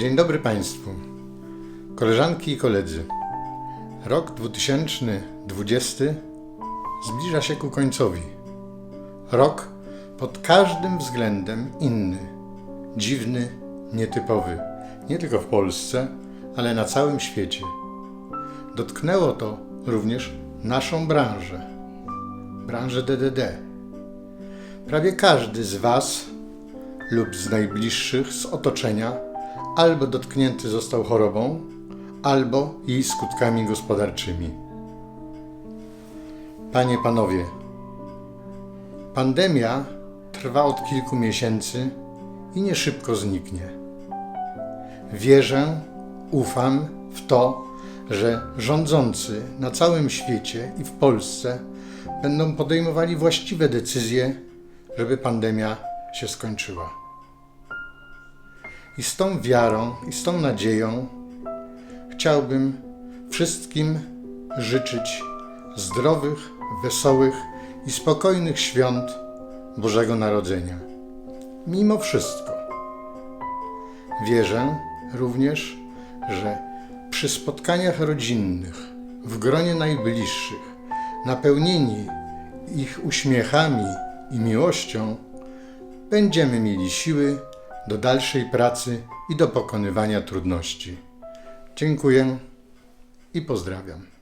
Dzień dobry Państwu, koleżanki i koledzy. Rok 2020 zbliża się ku końcowi. Rok pod każdym względem inny, dziwny, nietypowy, nie tylko w Polsce, ale na całym świecie. Dotknęło to również naszą branżę, branżę DDD. Prawie każdy z Was lub z najbliższych z otoczenia albo dotknięty został chorobą, albo jej skutkami gospodarczymi. Panie, panowie, pandemia trwa od kilku miesięcy i nie szybko zniknie. Wierzę, ufam w to, że rządzący na całym świecie i w Polsce będą podejmowali właściwe decyzje, żeby pandemia się skończyła. I z tą wiarą i z tą nadzieją chciałbym wszystkim życzyć zdrowych, wesołych i spokojnych świąt Bożego Narodzenia. Mimo wszystko wierzę również, że przy spotkaniach rodzinnych, w gronie najbliższych, napełnieni ich uśmiechami i miłością, będziemy mieli siły do dalszej pracy i do pokonywania trudności. Dziękuję i pozdrawiam.